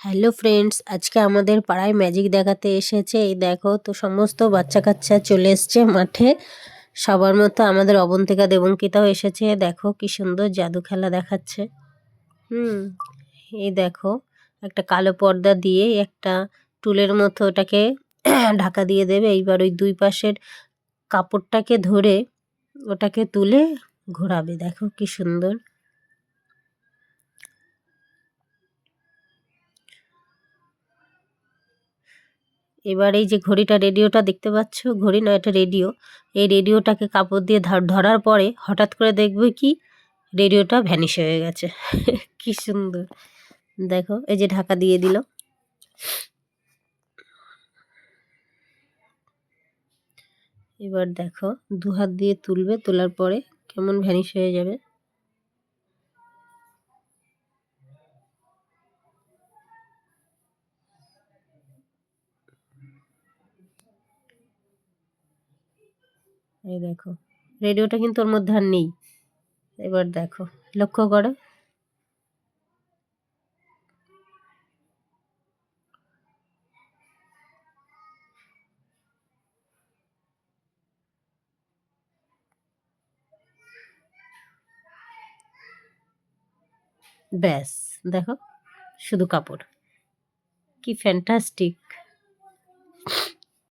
Hello friends, আজকে আমাদের পাড়ায় ম্যাজিক দেখাতে এসেছে। এই দেখো, তো সমস্ত বাচ্চা কাচ্চা চলে এসছে মাঠে। সবার মতো আমাদের অবন্তিকা দেবঙ্কিতাও এসেছে। দেখো কি সুন্দর জাদু খেলা দেখাচ্ছে। হুম, এই দেখো, একটা কালো পর্দা দিয়ে একটা টুলের মতো ওটাকে ঢাকা দিয়ে দেবে। এইবার ওই দুই পাশের কাপড়টাকে ধরে ওটাকে তুলে ঘোরাবে। দেখো কি সুন্দর। এবার এই যে ঘড়িটা রেডিওটা দেখতে পাচ্ছ, ঘড়ি নয়, এটা রেডিও। এই রেডিওটাকে কাপড় দিয়ে ধর- ধরার পরে হঠাৎ করে দেখবে কি, রেডিওটা ভ্যানিশ হয়ে গেছে। কি সুন্দর। দেখো, এই যে ঢাকা দিয়ে দিল। এবার দেখো দু হাত দিয়ে তুলবে, তোলার পরে কেমন ভ্যানিশ হয়ে যাবে। এই দেখো, রেডিওটা কিন্তু ওর মধ্যে আর নেই। এবার দেখো, লক্ষ্য করো। ব্যাস, দেখো, শুধু কাপড়। কি ফ্যান্টাস্টিক